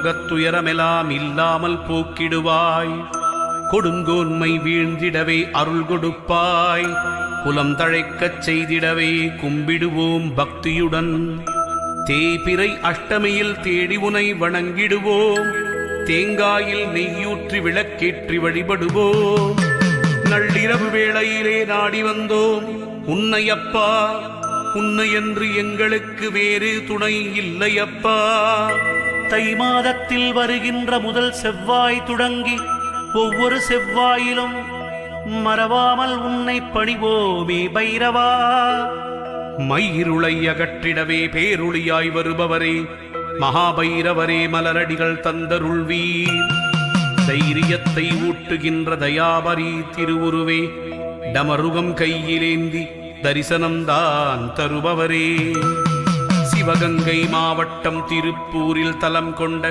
உலகத்துயரமெல்லாம் இல்லாமல் போக்கிடுவாய். கொடுங்கோன்மை வீழ்ந்திடவே அருள் கொடுப்பாய். குலம் தழைக்கச் செய்திடவே கும்பிடுவோம் பக்தியுடன். தேய்பிறை அஷ்டமியில் தேடி உனை வணங்கிடுவோம். தேங்காயில் நெய்யூற்றி விளக்கேற்றி வழிபடுவோம். நள்ளிரவு வேளையிலே நாடி வந்தோம். உன்னையப்பா உன்னை என்று எங்களுக்கு வேறு துணை இல்லையப்பா. தை மாதத்தில் வருகின்ற முதல் செவ்வாய் தொடங்கி ஒவ்வொரு செவ்வாயிலும் மறவாமல் உன்னை பணிவோமே பைரவா. மயிருளை அகற்றிடவே பேருளியாய் வருபவரே மகாபைரவரே மலரடிகள் தந்தருள்வீர் தைரியத்தை ஊட்டுகின்ற தயாபரி திருவுருவே டமருகம் கையிலேந்தி தரிசனம்தான் தருபவரே. சிவகங்கை மாவட்டம் திருப்பூரில் தலம் கொண்ட